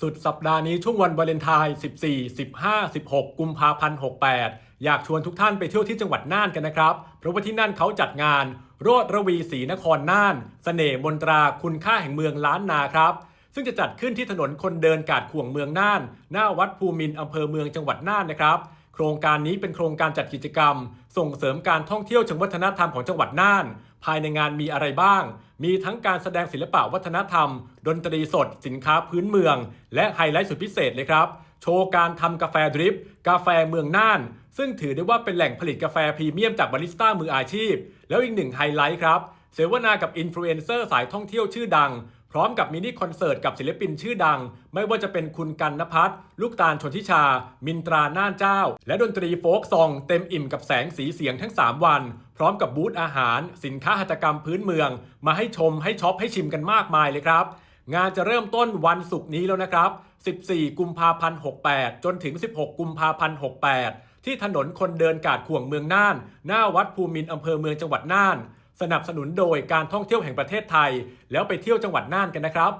สุดสัปดาห์นี้ช่วงวันวาเลนไทน์ 14 15 16 กุมภาพันธ์ 68 อยากชวนทุกท่านไปเที่ยวที่จังหวัดน่านกันนะครับ เพราะว่าที่นั่นเขาจัดงาน โรดระวีศรีนครน่านเสน่ห์มนตราคุณค่าแห่งเมืองล้านนาครับ ซึ่งจะจัดขึ้นที่ถนนคนเดินกาดข่วงเมืองน่าน หน้าวัดภูมินอำเภอเมืองจังหวัดน่านนะครับ โครงการนี้เป็นโครงการจัดกิจกรรม ส่งเสริมการท่องเที่ยวเชิงวัฒนธรรมของจังหวัดน่าน ภายในงานมีอะไรบ้าง มีทั้งการแสดงศิลปะวัฒนธรรม ดนตรีสด สินค้าพื้นเมือง และไฮไลท์สุดพิเศษเลยครับ โชว์การทำกาแฟดริป กาแฟเมืองน่าน ซึ่งถือได้ว่าเป็นแหล่งผลิตกาแฟพรีเมียมจากบาริสต้ามืออาชีพ แล้วอีกหนึ่งไฮไลท์ครับเสวนากับอินฟลูเอนเซอร์สายท่องเที่ยวชื่อดัง ร้อมกับมินิคอนเสิร์ตกับศิลปินชื่อดัง ไม่ว่าจะเป็นคุณกันนพัฒน์ลูกตาลชนทิชา มินตราน่านเจ้า และดนตรีโฟกซองเต็มอิ่มกับแสงสีเสียงทั้ง 3 วัน พร้อมกับบูธอาหาร สินค้าหัตถกรรมพื้นเมือง มาให้ชมให้ช็อปให้ชิมกันมากมายเลยครับ งานจะเริ่มต้นวันศุกร์นี้แล้วนะครับ 14 กุมภาพันธ์ 68 จนถึง 16 กุมภาพันธ์ 68 ที่ถนนคนเดินกาดข่วงเมืองน่าน หน้าวัดภูมินอำเภอเมืองจังหวัดน่าน สนับสนุนโดยการท่องเที่ยวแห่งประเทศไทย แล้วไปเที่ยวจังหวัดน่านกันนะครับ